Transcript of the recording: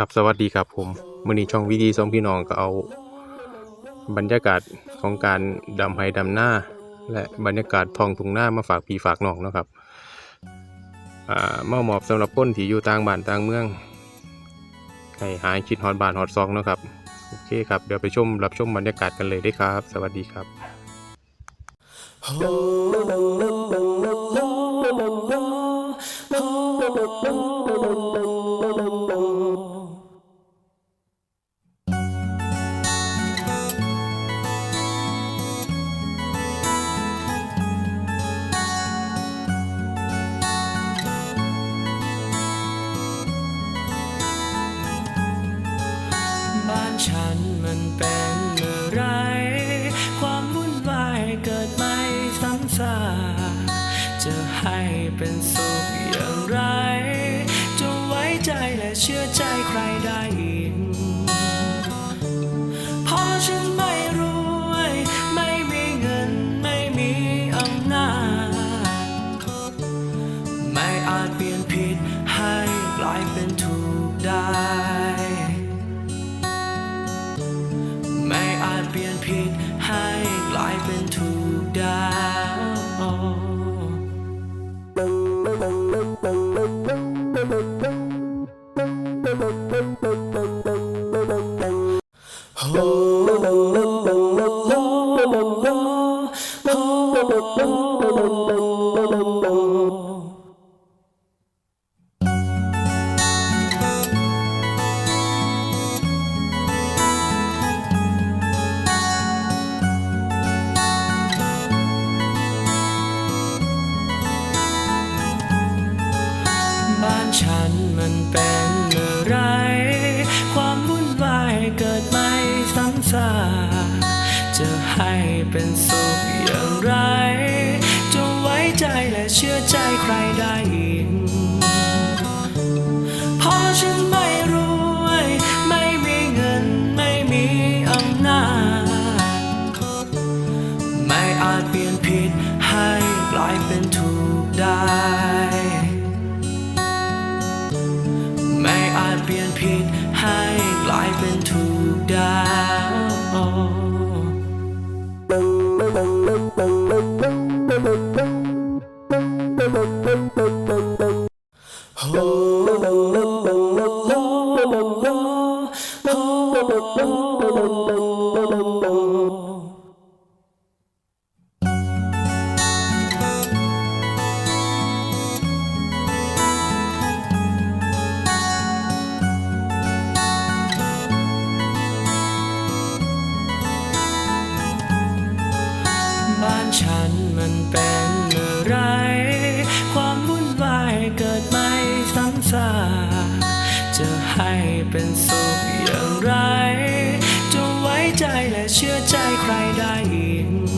ครับสวัสดีครับผมมือนี้ช่องวิธีสองพี่น้องก็เอา บรรยากาศของการดำไฮดำหน้า และบรรยากาศทองทุงหน้ามาฝากพี่ฝากน้องเนาะครับอ่ามาหมอบสำหรับคนที่อยู่ต่างบ้านต่างเมืองให้หายคิดฮอดบานฮอดซองเนาะครับโอเคครับเดี๋ยวไปชมรับชมบรรยากาศกันเลยได้ครับ สวัสดีครับบ้ ฉันมันเป็นอะไร ความวุ่นวายเกิดไม่ซ้ำซากจะให้เป็นสุขอย่างไรจะไว้ใจและเชื่อใจใครได้อีกเพราะฉันไม่รวย ไม่มีเงินไม่มีอำนาจ ไม่อาจเปลี่ยนผิดให้กลายเป็น บ้านฉันมันเป็น เชื่อใจใครได้อีกเพราะฉันไม่รวย ไม่มีเงินไม่มีอำนาจ ไม่อาจเปลี่ยนผิดให้กลายเป็นถูก บ้านฉันมันเป็นอะไร และเชื่อใจใครได้อีก